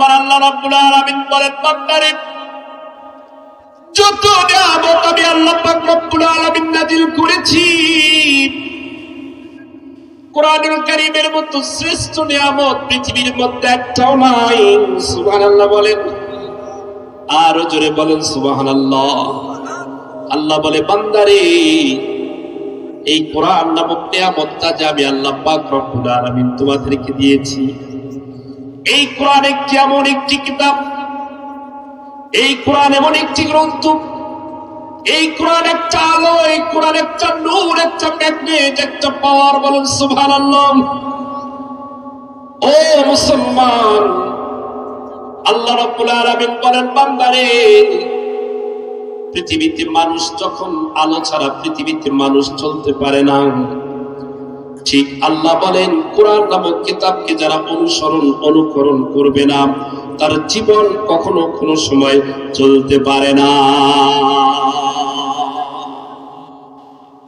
আমার আল্লাহ রাব্বুল আলামিন বলেন, বান্দারে, যত নিয়ামত আমি আল্লাহ পাক রব্বুল আলামিন নাজিল করেছি, কোরআনুল কারীমের মতো শ্রেষ্ঠ নিয়ামত পৃথিবীর মধ্যে একটাও নাই। সুবহানাল্লাহ বলেন। আরও জোরে বলেন, সুবহানাল্লাহ। আল্লাহ বলে, বান্দারে, এই কোরআন নামক নিয়ামতটা যে আমি আল্লাহ পাক রব্বুল আলামিন তোমাদেরকে দিয়েছি এই কোরআন একটি এমন একটি কিতাব, এই কোরআন এমন একটি গ্রন্থ, এই কোরআন একটা আলো, এই কোরআন একটা নূর, একটা ম্যাগনেট, একটা পাওয়ার বলুন সুবহানাল্লাহ। ও মুসলমান, আল্লাহ রাব্বুল আলামিন বলেন, বান্দারে, পৃথিবীতে মানুষ যখন আলো ছাড়া পৃথিবীতে মানুষ চলতে পারে না। ঠিক আল্লাহ বলেন, কোরআন নামক কিতাবকে যারা অনুসরণ, অনুকরণ করবে না, তার জীবন কখনো কোনো সময় চলতে পারে না।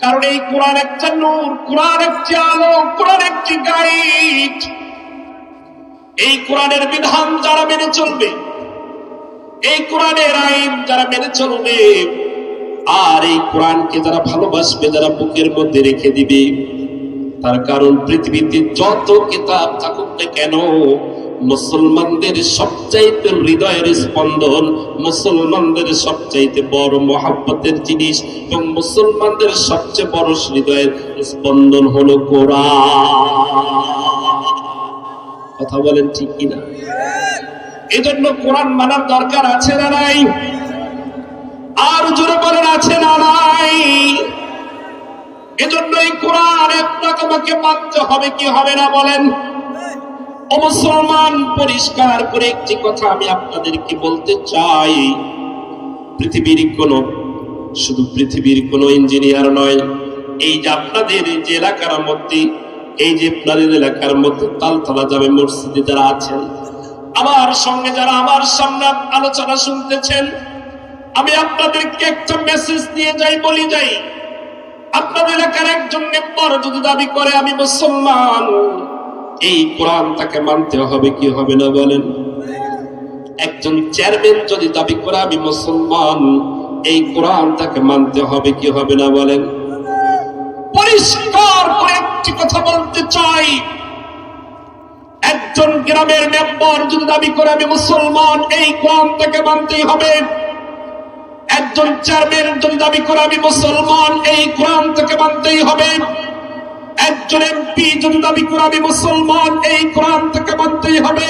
কারণ এই কোরআন একটা নূর, কোরআন একটি আলো, কোরআন একটি গাইড। এই কোরআনের বিধান যারা মেনে চলবে, এই কোরআনের আইন যারা মেনে চলবে, আর এই কোরআনকে যারা ভালোবাসবে, যারা বুকের মধ্যে রেখে দিবে তার কারণ পৃথিবীতে যত কিতাব থাকুক না কেন, মুসলমানদের সবচাইতে হৃদয়ের স্পন্দন, মুসলমানদের সবচাইতে বড় মহাব্বতের জিনিস এবং মুসলমানদের সবচেয়ে বড় হৃদয়ের স্পন্দন হলো কোরআন। কথা বলেন ঠিক কিনা? এজন্য কোরআন মানার দরকার আছে না নাই? আর জোরে বলেন, আছে না নাই? এজন্য এই কোরআন আপনাকে আমাকে মানতে হবে কি হবে না বলেন? ও মুসলমান, পরিষ্কার করে একটি কথা আমি আপনাদেরকে বলতে চাই। পৃথিবীর কোন, শুধু পৃথিবীর কোন ইঞ্জিনিয়ার নয়, এই যে আপনাদের যে এলাকার মধ্যে, এই যে আপনাদের এলাকার মধ্যে তালতলা যাবে মসজিদে যারা আছেন, আমার সঙ্গে যারা আমার সামনে আলোচনা শুনতেছেন, আমি আপনাদেরকে একটা মেসেজ দিয়ে যাই, বলি যাই। আপনাদের এলাকার একজন মেম্বার যদি দাবি করে, আমি মুসলমান এই কোরআন তাকে মানতে হবে কি হবে না বলেন? একজন চেয়ারম্যান যদি দাবি করে, আমি মুসলমান এই কোরআন তাকে মানতে হবে কি হবে না বলেন? পরিষ্কার করে একটি কথা বলতে চাই। একজন গ্রামের মেম্বার যদি দাবি করে, আমি মুসলমান এই কোরআন তাকে মানতেই হবে। একজন চেয়ারম্যান যদি দাবি করে আমি মুসলমান, এই কোরআন থেকে মানতেই হবে। একজন এমপি যদি দাবি করে আমি মুসলমান, এই কোরআন থেকে মানতেই হবে।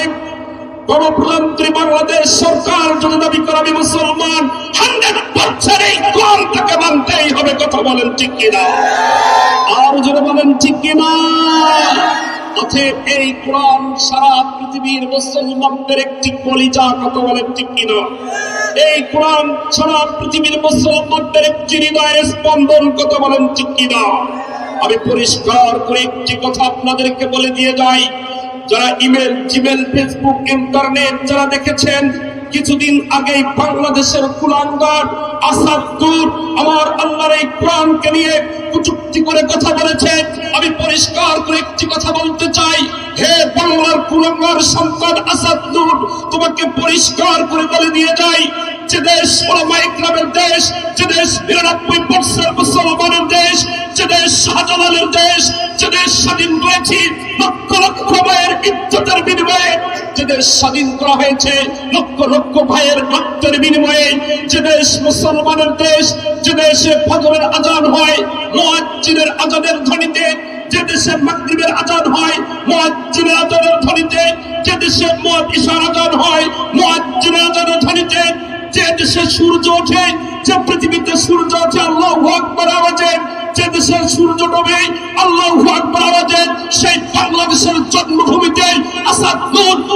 গণপ্রজাতন্ত্রী বাংলাদেশ সরকার যদি দাবি করে আমি মুসলমান, হান্ড্রেড পার্সেন্ট এই কোরআন থেকে মানতেই হবে। কথা বলেন ঠিক কিনা? আর যদি বলেন ঠিক কিনা? অতএব এই কোরআন সারা পৃথিবীর মুসলমানদের একটি কলিজা, কথা বলেন ঠিক কিনা? এই কোরআন সারা পৃথিবীর মুসলমানদের একটি হৃদয়ের স্পন্দন কত বলেন ঠিক কিনা? আমি পরিষ্কার করে একটি কথা আপনাদেরকে বলে দিয়ে যাই। যারা ইমেল, জিমেল, ফেসবুক, ইন্টারনেট যারা দেখেছেন কিছুদিন আগেই বাংলাদেশের কুলাঙ্গার আসাদুর আমার আল্লাহর এই প্রাণকে নিয়ে কুচুক্তি করে কথা বলেছে। আমি পরিষ্কার করে একটি কথা বলতে চাই। হে বাংলার কুলাঙ্গার সন্তান আসাদুর তোমাকে পরিষ্কার করে বলে দিয়ে যাই। যে দেশ ওলামা ইকরামের দেশ, যে দেশ বিরানব্বই পার্সেন্ট মুসলমানের দেশ, যে দেশ শাহজালালের দেশ, যে দেশ স্বাধীন রয়েছে লক্ষ লক্ষ ভাইয়ের ইজ্জতের বিনিময়ে, যে দেশ স্বাধীন করা হয়েছে লক্ষ লক্ষ ভাইয়ের রক্তের বিনিময়ে, যে দেশ মুসলমানের দেশ, যে দেশে ফজরের আজান হয়, মুয়াজ্জিনের আজানের ধ্বনিতে, যে দেশে মাগরিবের আজান হয়, মুয়াজ্জিনের আজানের ধ্বনিতে, যে দেশে মুয়াদ ইশার আজান হয়, মুয়াজ্জিনের আজানের ধ্বনিতে যে দেশে সূর্য ওঠে, যে পৃথিবীতে সূর্য ওঠে আল্লাহ আকবার আওয়াজে, যে দেশে সূর্য ডোবে, আল্লাহ আকবার আওয়াজে, সেই বাংলাদেশের জন্মভূমিতে আসাদ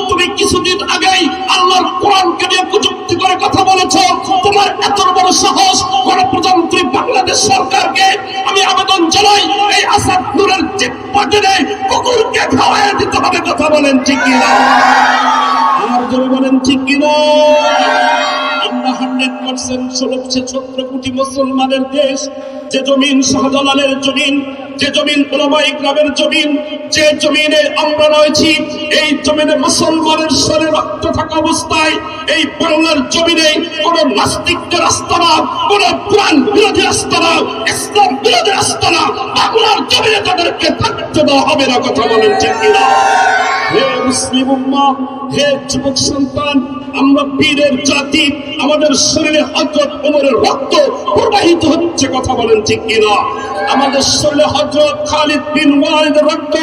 তুমি কিছুদিন আগেই আল্লাহর কোরআনকে নিয়ে কুযুক্তি করে কথা বলেছ। তোমার এত বড় সাহস, গণপ্রজাতন্ত্রী বাংলাদেশ সরকারকে আমি আবেদন জানাই, এই আসাদ নূরের চিপ্পা টেনে কুকুরকে খাওয়াই দিতে হবে, কথা বলেন ঠিক কিনা? আর বলেন ঠিক কিনা? হান্ড্রেড পার্সেন্ট ষোলোশো সতেরো কোটি মুসলমানের দেশ। যে জমিন শাহজালালের জমিন, যে জমিন ওলামাই গ্রামের জমিন, যে জমিনে আমরা রয়েছি, এই জমিনে মুসলমানের শরীরে রক্ত থাকা অবস্থায়, এই বাংলার জমিনে কোন নাস্তিকদের আস্তানা কোন প্রাণ বিরোধী আস্তানা ইসলাম বিরোধী আস্তানা বাংলার জমিনে তাদেরকে থাকতে দেওয়া হবে না, কথা বলেন ঠিক হে মুসলিম উম্মা হে যুবক সন্তান, আমরা পীরের জাতি, আমাদের শরীরে হজরত ওমরের রক্ত প্রবাহিত হচ্ছে, কথা বলেন ঠিক কিনা? আমাদের শরীরে হজরত খালিদ বিন ওয়ালিদের রক্ত,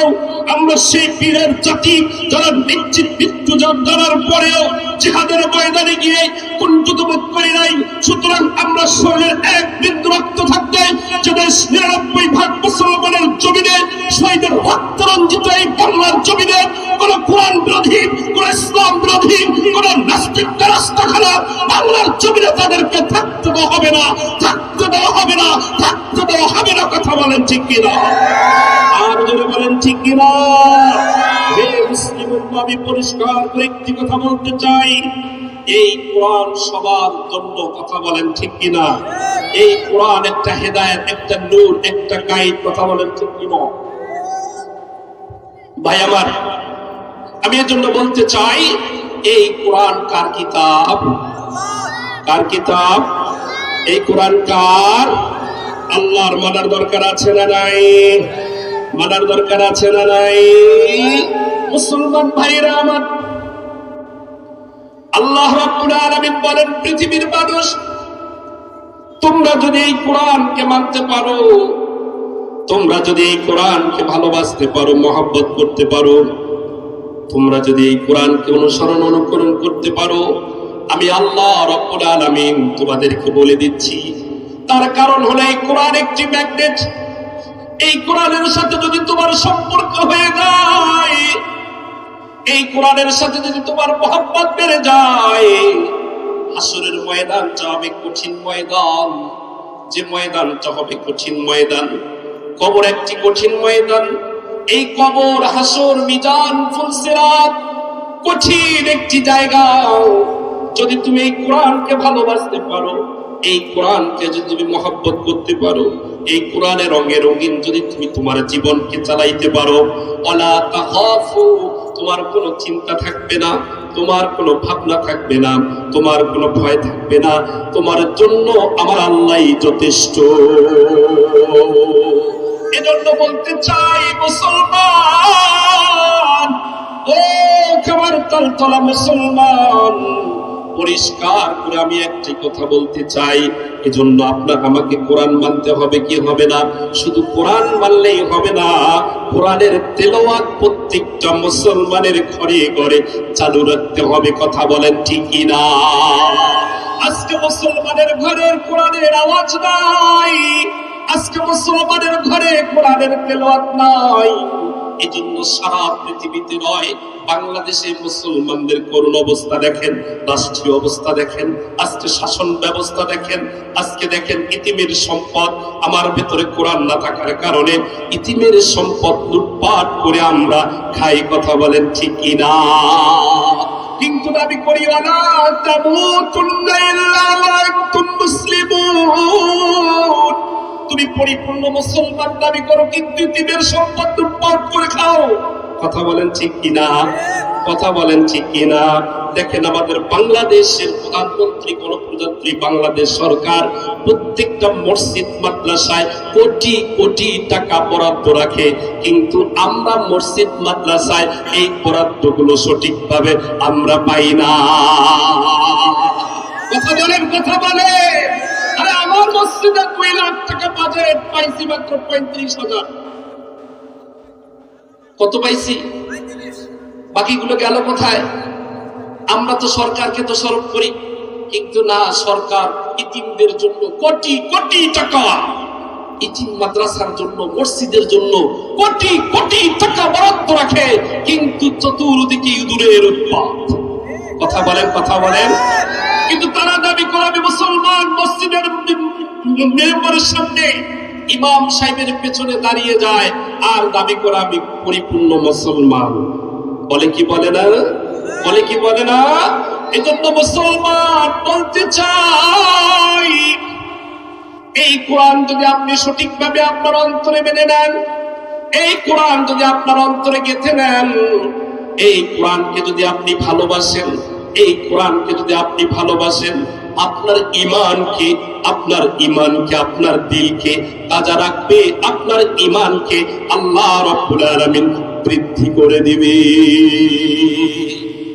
আমরা সেই পীরের জাতি, যারা নিশ্চিত মৃত্যু জানার পরেও জিহাদের ময়দানে গিয়ে কুণ্ঠিত বোধ করি নাই। সুতরাং আমরা শরীরের এক বিন্দু রক্ত থাকতে যে দেশ নিরানব্বই ভাগ মুসলমানের জমিনে শহীদের রক্ত রঞ্জিত এই বাংলার জমিনে কোন আমি পরিষ্কার করে একটি কথা বলতে চাই। এই কোরআন সবার জন্য কথা বলেন ঠিক কিনা? এই কোরআন একটা হেদায়েত, একটা নূর, একটা গাইড, কথা বলেন ঠিক কিনা? ভাই আমার আমি এর জন্য বলতে চাই, এই কোরআন কার কিতাব? কার কিতাব? এই কোরআন কার? আল্লাহর মানার দরকার আছে না নাই? মানার দরকার আছে না নাই? মুসলমান ভাইরা আমার, আল্লাহ রাব্বুল আলামিন বলেন, পৃথিবীর মানুষ, তোমরা যদি এই কোরআনকে মানতে পারো, তোমরা যদি এই কোরআনকে ভালোবাসতে পারো, মহব্বত করতে পারো তোমরা যদি এই কোরআনকে অনুসরণ অনুকরণ করতে পারো, আমি আল্লাহ রব্বুল আলামিন তোমাদেরকে বলে দিচ্ছি। তার কারণ হলো এই কোরআন একটি ম্যাগনেট। এই কোরআনের সাথে যদি তোমার সম্পর্ক হয়ে যায়, এই কোরআনের সাথে যদি তোমার মহব্বত বেড়ে যায় আসরের ময়দানটা হবে কঠিন ময়দান। যে ময়দানটা হবে কঠিন ময়দান, কবর একটি কঠিন ময়দান। এই কবর, হাসর, মিজান, ফুলসিরাত কঠিন একটি জায়গা যদি তুমি এই কোরআনকে ভালোবাসতে পারো, এই কোরআনকে যদি তুমি মহব্বত করতে পারো, এই কোরআনের রঙে রঙিন যদি তুমি তোমার জীবনকে চালাইতে পারো, অলা তাহাফু তোমার কোনো চিন্তা থাকবে না, তোমার কোনো ভাবনা থাকবে না, তোমার কোনো ভয় থাকবে না, তোমার জন্য আমার আল্লাহই যথেষ্ট। এজন্য বলতে চাই, মুসলমান। ও খাবার তলতলা মুসলমান। পরিষ্কার করে আমি একটি কথা বলতে চাই, এজন্য আপনার আমাকে কোরআন মানতে হবে, কি হবে না? শুধু কোরআন মানলেই হবে না, কোরআনের তেলোয়াত প্রত্যেকটা মুসলমানের ঘরে ঘরে চালু রাখতে হবে, কথা বলেন ঠিকই না আজকে মুসলমানের ঘরের কোরআনের আওয়াজ নাই। আজকে মুসলমানের ঘরে কোরআনের তেলাওয়াত নাই। এই জন্য সারা পৃথিবীতে নয়, বাংলাদেশে মুসলমানদের করুণ অবস্থা দেখেন, রাষ্ট্রীয় অবস্থা দেখেন, আজকে শাসন ব্যবস্থা দেখেন, আজকে দেখেন ইতিমের সম্পদ আমার ভেতরে কোরআন না থাকার কারণে ইতিমের সম্পদ লুটপাট করে আমরা খাই, কথা বলেন ঠিকই না কিন্তু দাবি করি মুসলিমুন। তুমি পরিপূর্ণ মুসলমান দাবি করো, কিন্তু ইতিমের সম্পদ লুটপাট করে খাও। কথা বলেন ঠিক কিনা? কথা বলেন ঠিক কিনা? দেখেন আমাদের বাংলাদেশের প্রধানমন্ত্রী, গণপ্রজাতন্ত্রী বাংলাদেশ সরকার প্রত্যেকটা মসজিদ, মাদ্রাসায় কোটি কোটি টাকা বরাদ্দ রাখে। কিন্তু আমরা মসজিদ, মাদ্রাসায় এই বরাদ্দগুলো সঠিকভাবে আমরা পাই না। কথা বলেন, কথা বলে আরে আমার মসজিদে দুই লাখ টাকা বাজেট পাইছি মাত্র পঁয়ত্রিশ হাজার। কত পাইছি? বাকিগুলো গেল কোথায়? আমরা তো সরকারকে তো স্মরণ করি। কিন্তু না, সরকার ইতিমদের জন্য কোটি কোটি টাকা। ইতিম মাদ্রাসার জন্য, মসজিদের জন্য কোটি কোটি টাকা বরাদ্দ রাখে। কিন্তু চতুর্দিকে ইঁদুরের উৎপাত। কথা বলেন কথা বলেন। কিন্তু তারা দাবি করে মুসলমান মসজিদের মেম্বারের ইমাম সাহেবের পেছনে দাঁড়িয়ে যায়, আর দাবি করে আমি পরিপূর্ণ মুসলমান। বলে কি বলে না? বলে কি বলে না? এজন্য মুসলমান বলতে চাই, এই কোরআন যদি আপনি সঠিকভাবে আপনার অন্তরে মেনে নেন, এই কোরআন যদি আপনার অন্তরে গেঁথে নেন, এই কোরআনকে যদি আপনি ভালোবাসেন, এই কোরআনকে যদি আপনি ভালোবাসেন আপনার ইমানকে আপনার ইমানকে আপনার দিলকে তাজা রাখবে, আপনার ইমানকে আল্লাহ রব্বুল আলামিন বৃদ্ধি করে দিবে।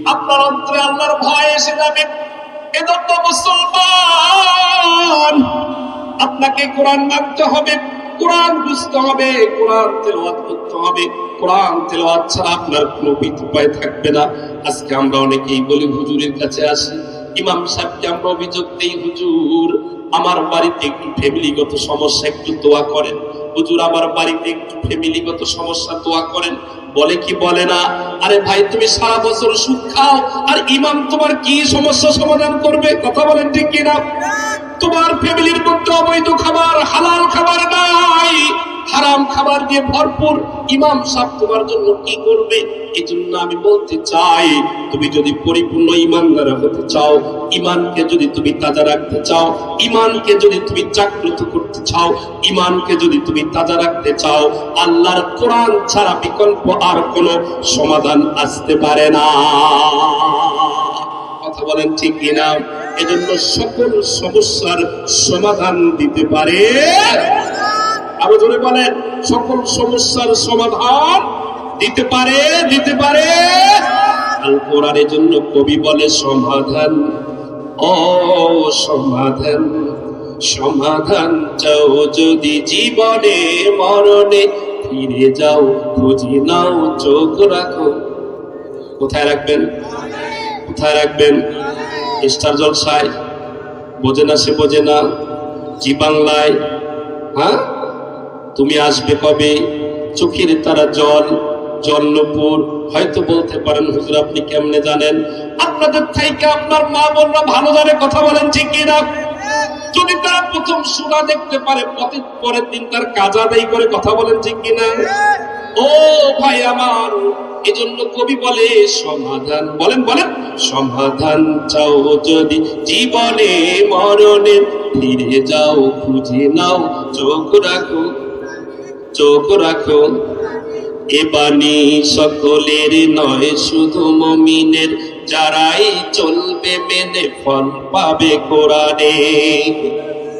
আপনার অন্তরে আল্লাহর ভয় এসে যাবে। এজন্য মুসলমান, আপনাকে কোরআন মানতে হবে, কোরআন বুঝতে হবে, কোরআন তেলাওয়াত করতে হবে। কোরআন তেলাওয়াত ছাড়া আপনার কোনো উপায় থাকবে না। আজকে আমরা অনেকেই বলি, হুজুরের কাছে আসি। ইমাম সাহেবকে আমরা অভিযোগ দেই হুজুর আমার বাড়িতে একটু ফ্যামিলিগত সমস্যা একটু দোয়া করেন। হুজুর আমার বাড়িতে একটু ফ্যামিলিগত সমস্যা দোয়া করেন। বলে কি বলে না? আরে ভাই তুমি সারা বছর সুখ খাও আর ইমাম তোমার কি সমস্যা সমাধান করবে? কথা বলেন ঠিক কিনা? তোমার ফ্যামিলির মধ্যে অবৈধ খাবার হালাল খাবার নাই। হারাম খাবার দিয়ে ভরপুর ইমাম সাহেব তোমার জন্য কি করবে? এই জন্য আমি বলতে চাই, তুমি যদি পরিপূর্ণ ইমানদার হতে চাও, ইমানকে যদি তুমি তাজা রাখতে চাও, ইমানকে যদি তুমি জাগ্রত করতে চাও, ইমানকে যদি তুমি তাজা রাখতে চাও, আল্লাহর কোরআন ছাড়া বিকল্প আর কোনো সমাধান আসতে পারে না। কথা বলেন ঠিক কিনা? এজন্য সকল সমস্যার সমাধান দিতে পারে। আরও জোরে বলেন, সকল সমস্যার সমাধান দিতে পারে দিতে পারে। আল কোরআনের জন্য কবি বলে, সমাধান ও সমাধান সমাধান চাও যদি জীবনে, মরণে ফিরে যাও, খুঁজি নাও, চোখ রাখো। কোথায় রাখবেন? কোথায় রাখবেন? স্টার জলসায়। বোঝে না সে বোঝে না। জি বাংলায়। হ্যাঁ? তুমি আসবে কবে? চোখের তারা জল জলনপুর হয়তো বলতে পারেন, হুজুর, আপনি কেমনে জানেন? আপনাদের থেকে আপনার মা বোনরা ভালো জানে, কথা বলেন ঠিক কিনা? যদি তারা প্রথম সুরা দেখতে পারে পরের দিন তার কাজ আদায় করে কথা বলেন ঠিক কিনা? ও ভাই আমার, এজন্য কবি বলে, সমাধান বলেন বলেন, সমাধান চাও যদি জীবনে, মরণে ফিরে যাও, খুঁজে নাও, চোখ রাখো। চোখ রাখো। এ বাণী সকলের নয়, শুধু মমিনের। যারাই চলবে মেনে ফল পাবে কোরআনে।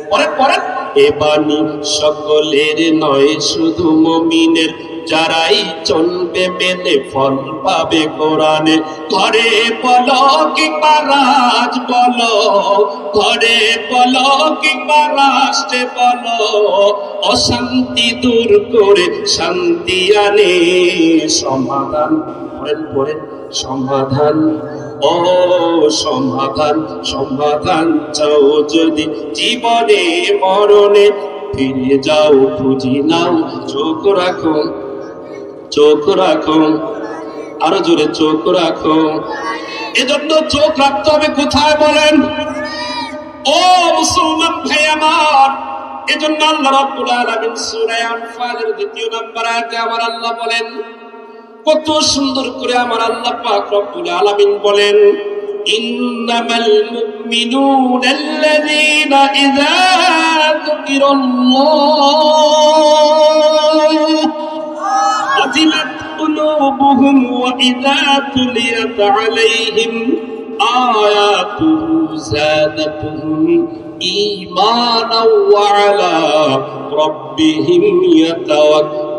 পরেন পরে এ বাণী সকলের নয়, শুধু মমিনের। যারাই চলবে মেনে ফল পাবে কোরআনে। ঘরে বলো কিংবা রাজ বলো, ঘরে বলো কিংবা রাষ্ট্রে বলো, অশান্তি দূর করে শান্তি আনে, সমাধান পড়েন পড়েন, সমাধান। ও সমাধান সমাধান চাও যদি জীবনে, মরণে, ফিরে যাও, খুঁজি নাও, চোখ রাখো। চোখ রাখো। আরও জোরে চোখ রাখো। এজন্য চোখ রাখতে হবে, কোথায় বলেন? ও মুসলমান ভাই আমার, এজন্য আল্লাহ রাব্বুল আলামিন সূরা আনফালের দ্বিতীয় নম্বর আয়াতে আমার আল্লাহ বলেন, কত সুন্দর করে আমার আল্লাহ পাক রব্বুল আলামিন বলেন, ইন্নামাল মুমিনুনা আল্লাযীনা ইযা যুকিরাল্লাহ। وجلت قلوبهم وإذا تليت عليهم آياته زادتهم إيمانا وعلى ربهم يتوكلون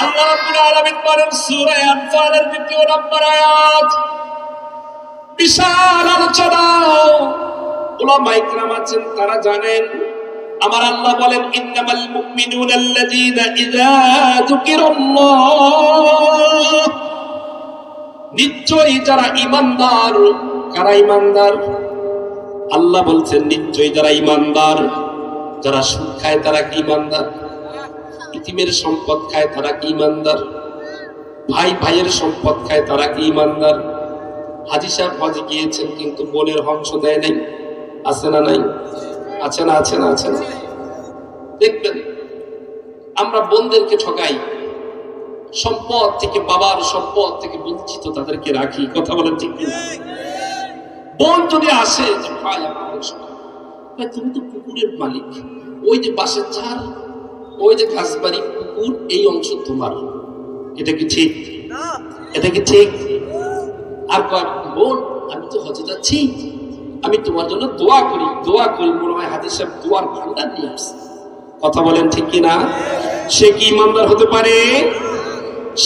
আল্লাহ রাব্বুল আলামিন বলেন সূরা আনফালের দ্বিতীয় নম্বর আয়াত বিশাল আলোচনা আছেন তারা জানেন, আমার আল্লাহ বলেন, ইন্নামাল মুমিনুনা আল্লাযীনা নিশ্চয়ই যারা ঈমানদার, কারা ঈমানদার? আল্লাহ বলছেন, নিশ্চয়ই যারা ঈমানদার, যারা সুদ খায় তারা কি ঈমানদার? ইতিমের সম্পদ খায় তারা কি ঈমানদার? ভাই ভাইয়ের সম্পদ খায় তারা কি ঈমানদার? হাজি সাহেব হজে গিয়েছেন, কিন্তু বোনের অংশ দেয় নাই। আছে না নাই? আছে না আছে না আছে না। দেখবেন আমরা বোনদেরকে ঠকাই। সম্পদ থেকে বাবার সম্পদ থেকে বঞ্চিত তাদেরকে রাখি কথা বলেন ঠিক কিনা? বোন যদি আসে ভাই তুমি তো পুকুরের মালিক। ওই যে বাসের চার ওই যে ঘাসবাড়ি পুকুর এই অংশ তোমার। এটা কি ঠিক? এটা কি ঠিক? আর কয় বোন আমি তো হজে যাচ্ছি। আমি তোমার জন্য দোয়া করি দোয়া করি। মনে হয় হাদিস সাহেব দোয়ার ভান্ডার নিয়ে আসছে। কথা বলেন ঠিক কি না সে কি ইমানদার হতে পারে?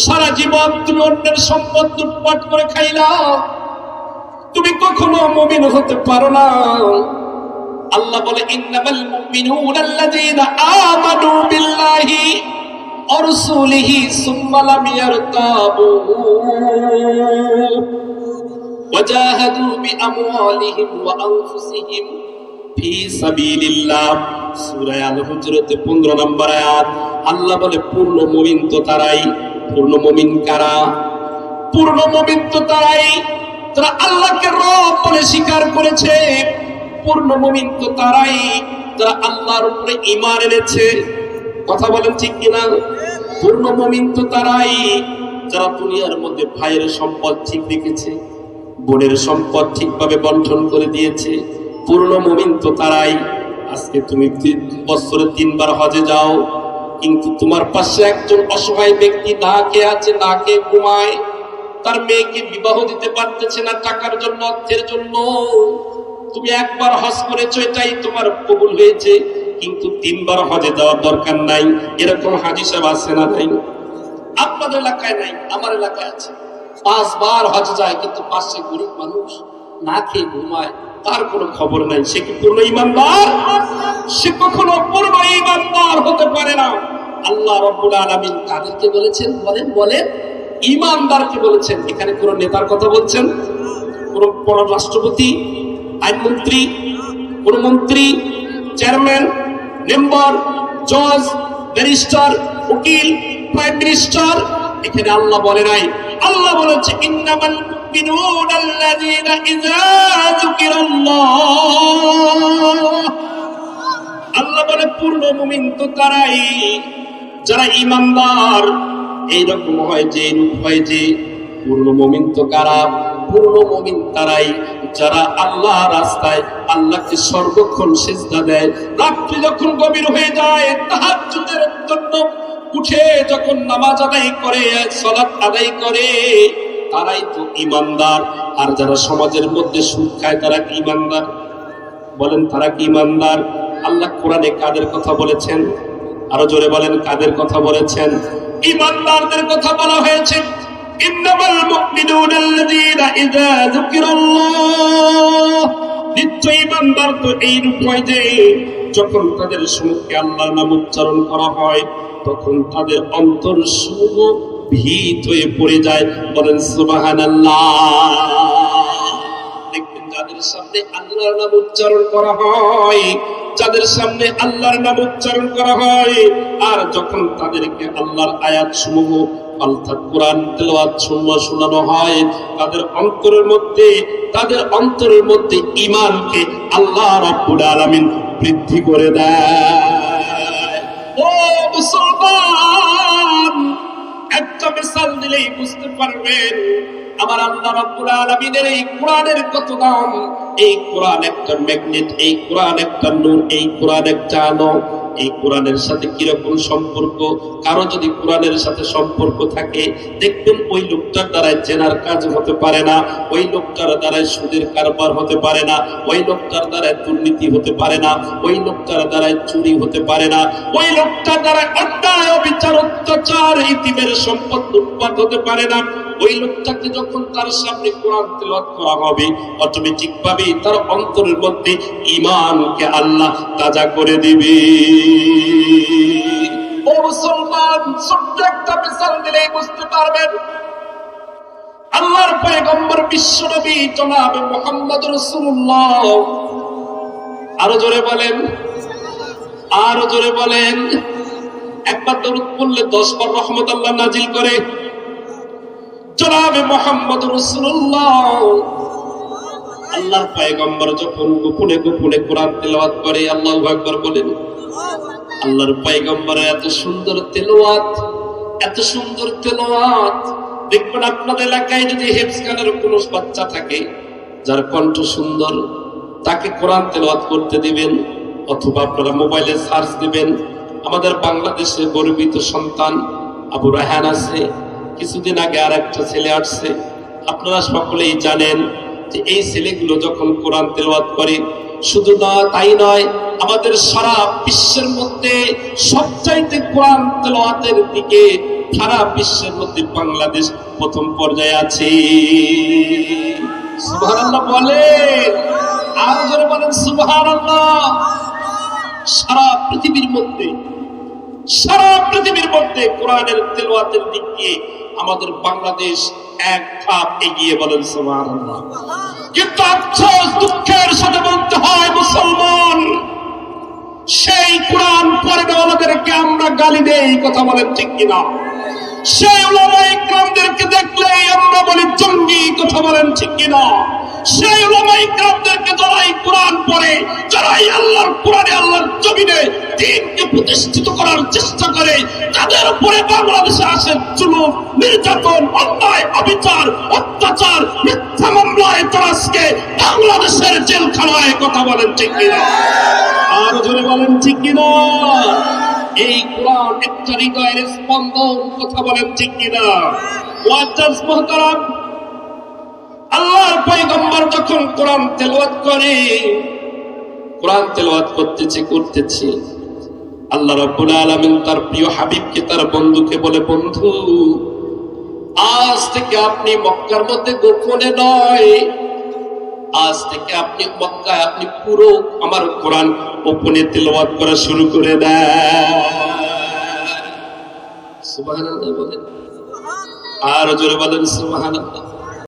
সারা জীবন তুমি অন্যের সম্পদ লুটপাট করে খাইলাও তুমি কখনো মুমিন হতে পারো না। আল্লাহ বলে, ইন্নামাল মুমিনুনা আল্লাযীনা আমানু বিল্লাহি ওয়া রাসূলিহি সুম্মা লাম ইয়ারতাবু وجاهدوا بأموالهم وأنفسهم في سبيل الله সূরা আল হুজরাতে 15 নম্বর আয়াত আল্লাহ বলে পূর্ণ মুমিন তো তারাই পূর্ণ মুমিন কারা পূর্ণ মুমিন তো তারাই তারা আল্লাহকে রব বলে স্বীকার করেছে পূর্ণ মুমিন তো তারাই যারা আল্লাহর উপরে ঈমান এনেছে কথা বলেন ঠিক কিনা পূর্ণ মুমিন তো তারাই যারা দুনিয়ার মধ্যে ভাইয়ের সম্পদ ঠিক রেখেছে বোনের সম্পদ ঠিকভাবে বন্টন করে দিয়েছে। পূর্ণ মুমিন তো তারাই। আজকে তুমি বছরে তিনবার হজে যাও, কিন্তু তোমার পাশে একজন অসহায় ব্যক্তি না খেয়ে আছে না খেয়ে ঘুমায়। তার মেয়েকে বিবাহ দিতে পারতেছে না টাকার জন্য, অর্থের জন্য। তুমি একবার হজ করেছ, এটাই তোমার কবুল হয়েছে, কিন্তু তিনবার হজে যাওয়ার দরকার নাই। এরকম হাজি সাহেব আছে না নাই? আপনাদের এলাকায় নাই, আমার এলাকায় আছে। পাঁচবার হজ যায়, কিন্তু পাশে গরিব মানুষ না খেয়ে ঘুমায়, তার কোনো খবর নাই। সে কি পূর্ণ ইমানদার সে কখনো পূর্ণ ইমানদার হতে পারে না। আল্লাহ রব্বুল আলামিন কাদেরকে বলেছেন, বলেন বলেন ইমানদারকে বলেছেন। এখানে কোন নেতার কথা বলছেন? কোন পররাষ্ট্রপতি, আইনমন্ত্রী, কোন মন্ত্রী, চেয়ারম্যান, মেম্বার, জজ, ব্যারিস্টার, উকিল, প্রাইম মিনিস্টার, এখানে আল্লাহ বলে নাই। আল্লাহ বলেছে ইন্নামাল মুমিনুনা আল্লাযীনা ইযা যুকিরাল্লাহ। আল্লাহ বলে পূর্ণ মুমিন তো তারাই, যারা ইমানদার এইরকম হয় যে রূপ হয় যে পূর্ণ মুমিন তো কারা? পূর্ণ মুমিন তারাই, যারা আল্লাহ রাস্তায় আল্লাহকে সর্বক্ষণ সেজদা দেয়। রাত্রি যখন গভীর হয়ে যায়, তাহাজ্জুদের জন্য উঠে যখন নামাজ আদায় করে সালাত আদায় করে, তারাই তো ইমানদার। আর যারা সমাজের মধ্যে সুখ খায়, তারা কি ইমানদার? বলেন, তারা কি ইমানদার? আল্লাহ কোরআনে কাদের কথা বলেছেন? আরও জোরে বলেন, কাদের কথা বলেছেন? ইমানদারদের কথা বলা হয়েছে, ইন্নামাল মুমিনুনা ইযা যুকিরাল্লাহ। নিশ্চয়ই ইমানদার তো হয় যে যখন তাদের সম্মুখে আল্লাহর নাম উচ্চারণ করা হয় তখন তাদের অন্তর শুভ ভীত হয়ে পড়ে যায়। বলেন দেখবেন যাদের সামনে আল্লাহর নাম উচ্চারণ করা হয়, যাদের সামনে আল্লাহর নাম উচ্চারণ করা হয়, আর যখন তাদেরকে আল্লাহর আয়াত সমূহ শোনানো হয়, তাদের অন্তরের মধ্যে, তাদের অন্তরের মধ্যে ঈমানকে আল্লাহ বৃদ্ধি করে দেয়। মুসলমান। একটা মিসাল দিলেই বুঝতে পারবেন, আমার আল্লাহ রাব্বুল আলামিনের এই কোরআনের কত দাম? এই কোরআন একটা ম্যাগনেট, এই কোরআন একটা নূর, এই কোরআন একটা আলো। এই কোরআনের সাথে কীরকম সম্পর্ক? কারও যদি কোরআনের সাথে সম্পর্ক থাকে, দেখবেন ওই লোকটার দ্বারাই চেনার কাজ হতে পারে না, ওই লোকটার দ্বারাই সুদের কারবার হতে পারে না, ওই লোকটার দ্বারাই দুর্নীতি হতে পারে না, ওই লোকটার দ্বারাই চুরি হতে পারে না, ওই লোকটার দ্বারা অন্যায়, অবিচার, অত্যাচার, ইতিমের সম্পদ লুটপাট হতে পারে না। ওই লোকটাকে যখন তার সামনে কোরআন তেলাওয়াত করা হবে অটোমেটিক ভাবে তার অন্তরের মধ্যে ঈমানকে আল্লাহ তাজা করে দিবে। আল্লাহর আরও জোরে বলেন, আরও জোরে বলেন। একবার দরুদ পড়লে দশ বার রহমত আল্লাহ নাজিল করে। জনাবে মোহাম্মদ রসুল্লাহ, আল্লাহর যখন গোপনে গোপনে কোরআন তেলাওয়াত করে, আল্লাহ আকবার বলেন আল্লাহর পয়গম্বরের এত সুন্দর তেলাওয়াত, এত সুন্দর তেলাওয়াত। দেখবেন আপনাদের এলাকায় যদি হেফস খানের কোনো বাচ্চা থাকে, যার কণ্ঠ সুন্দর, তাকে কোরআন তেলাওয়াত করতে দিবেন, অথবা আপনারা মোবাইলে সার্চ দিবেন, আমাদের বাংলাদেশে গর্বিত সন্তান আবু রাহান আছে, কিছুদিন আগে আর একটা ছেলে আসছে। আপনারা সকলেই জানেন যে এই ছেলেগুলো যখন কোরআন তেলাওয়াত করে শুধু না, তাই নয়, আমাদের সারা বিশ্বের মধ্যে সবচাইতে কোরআন তেলাওয়াতের দিকে সারা বিশ্বের মধ্যে বাংলাদেশ প্রথম পর্যায়ে আছে। সারা পৃথিবীর মধ্যে কোরআনের তেলোয়াতের দিক দিয়ে আমাদের বাংলাদেশ এক ধাপ এগিয়ে বলেন কিন্তু আফসোস, দুঃখের সাথে বলতে হয়, মুসলমান, সেই কোরআন পরে আমাদেরকে আমরা গালি দেই কথা বলেন ঠিক কিনা? সেই উলামা ইকরামদেরকে দেখলেই আমরা বলি, জঙ্গি কথা বলেন ঠিক কিনা? সেই উলামা ইকরামদেরকে যারা কোরআন পড়ে যারা এই আল্লাহর কোরআনে আল্লাহর জমিনে দিনকে প্রতিষ্ঠিত করার চেষ্টা করে, তাদের উপরে বাংলাদেশে আসে জুলুম, নির্যাতন, অন্যায়, অবিচার, অত্যাচার, মিথ্যা মামলায় তারা আজকে বাংলাদেশের জেলখানায় কথা বলেন ঠিক কিনা? আর জোরে বলেন ঠিক কিনা? এই কোরআন একটা হৃদয়ের স্পন্দন, কথা বলেন ঠিক কিনা? ওয়াজ্জাজ মুহতারাম। আল্লাহর পয়গম্বর যখন কোরআন তেলাওয়াত করে, কোরআন তেলাওয়াত করতেছে করতেছে। আল্লাহ রাব্বুল আলামিন তার প্রিয় হাবিবকে, তার বন্ধুকে বলে, বন্ধু, আজ থেকে আপনি মক্কার মধ্যে গোপনে নয় আজ থেকে আপনি মক্কায় আপনি পুরো আমার কোরআন ওপনে তেলাওয়াত করা শুরু করে দেন। আর জোরে বলেন, সুবহানাল্লাহ।